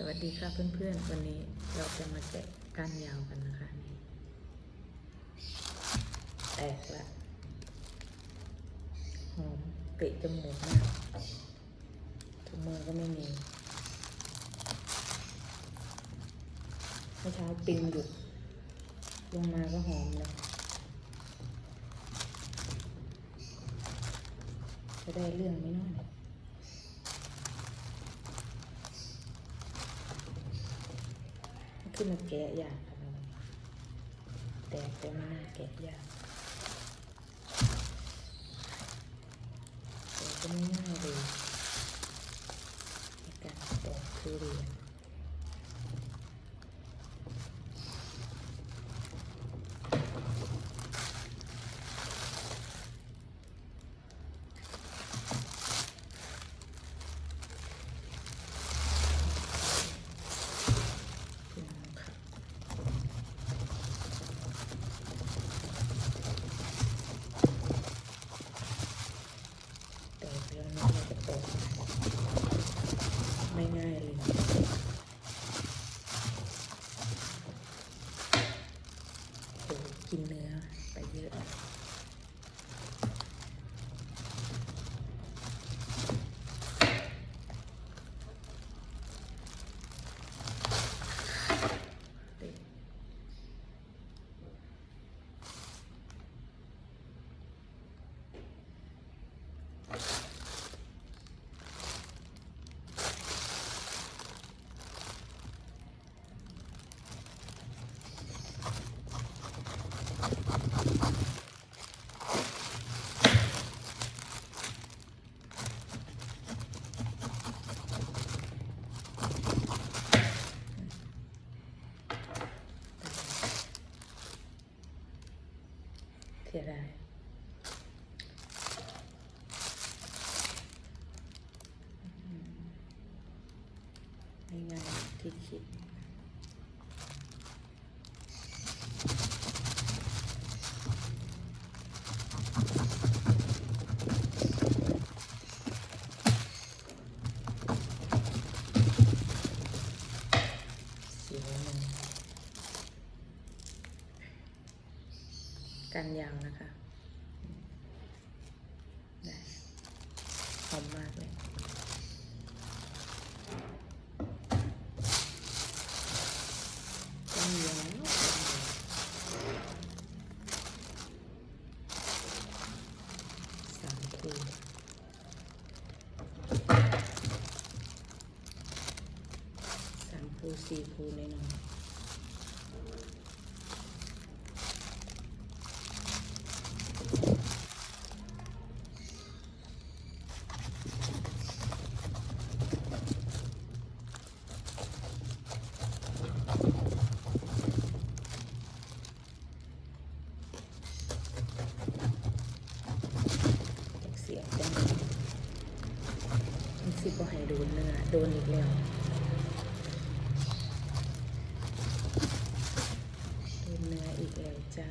สวัสดีค่ะเพื่อนๆ วันนี้เราจะมาแกะก้านยาวกันนะคะนี่แตกละหอมเตะจมูกมากถุงมือก็ไม่มีเมื่อเช้าปิงหยุด ลงมาก็หอมเลยจะได้เรื่องไหมเน้อย ขึ้นมาแกะยากค่แต่ไม่น่าแกะยากแต่ก็ไม่ง่ายเลยในการตอกทุเรียนพี่น้องค่ะ แต่เรื่องนี้เราจะตกไม่ง่ายเลยโห กินเนื้อไปเยอะ เด็ก เสียดายอืมไม่ง่าย ที่คิดกันยาวนะคะหอมมากเลย กันยาวสามภูสามภู สี่ภูนน้อยจากเสียจังเลยมันสิบ่ให้โดนเนื้อโดนอีกแล้ว โดนเนื้ออีกแล้วจ้า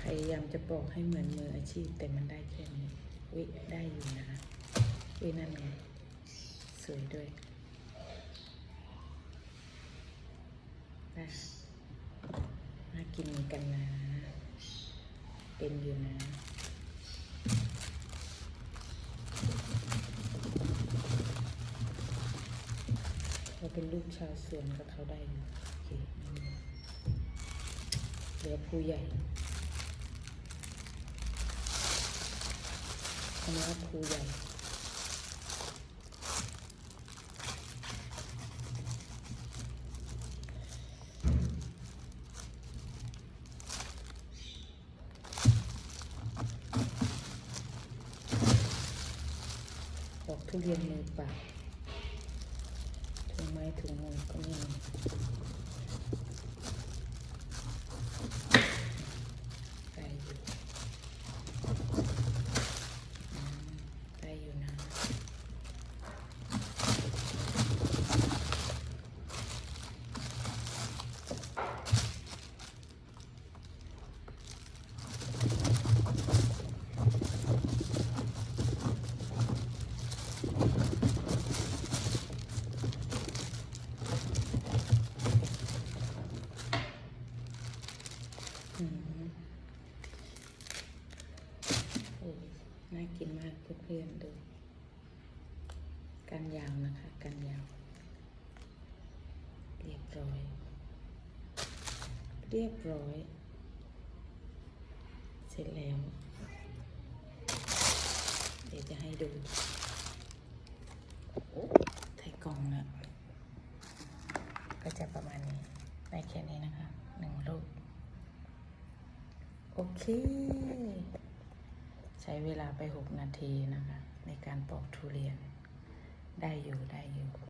พยายามจะบอกให้เหมือนมืออาชีพ แต่มันได้แค่นี้วิได้อยู่นะวินั่นไงสวยด้วยได้น่ากินเหมือนกันนะ เป็นอยู่นะเราเป็นลูกชาวสวนกับเขาได้อยู่โอเคเหลือผู้ใหญ่ อันนี้ว่าภูใหญ่ทุเรียนมือเปล่าทุถุงไม้ถุงมือก็ไม่มีได้อยู่อืมได้อยู่นะ อืมโอ้น่า กินมากเพื่อนๆดูกันยาวนะคะกันยาว เรียบร้อย เรียบร้อย เสร็จแล้ว เดี๋ยวจะให้ดูไทยกล่องนะก็จะประมาณนี้ได้แค่นี้นะคะหนึ่งลูกโอเค ใช้เวลาไปหกนาทีนะคะ ในการปอกทุเรียนได้อยู่ได้อยู่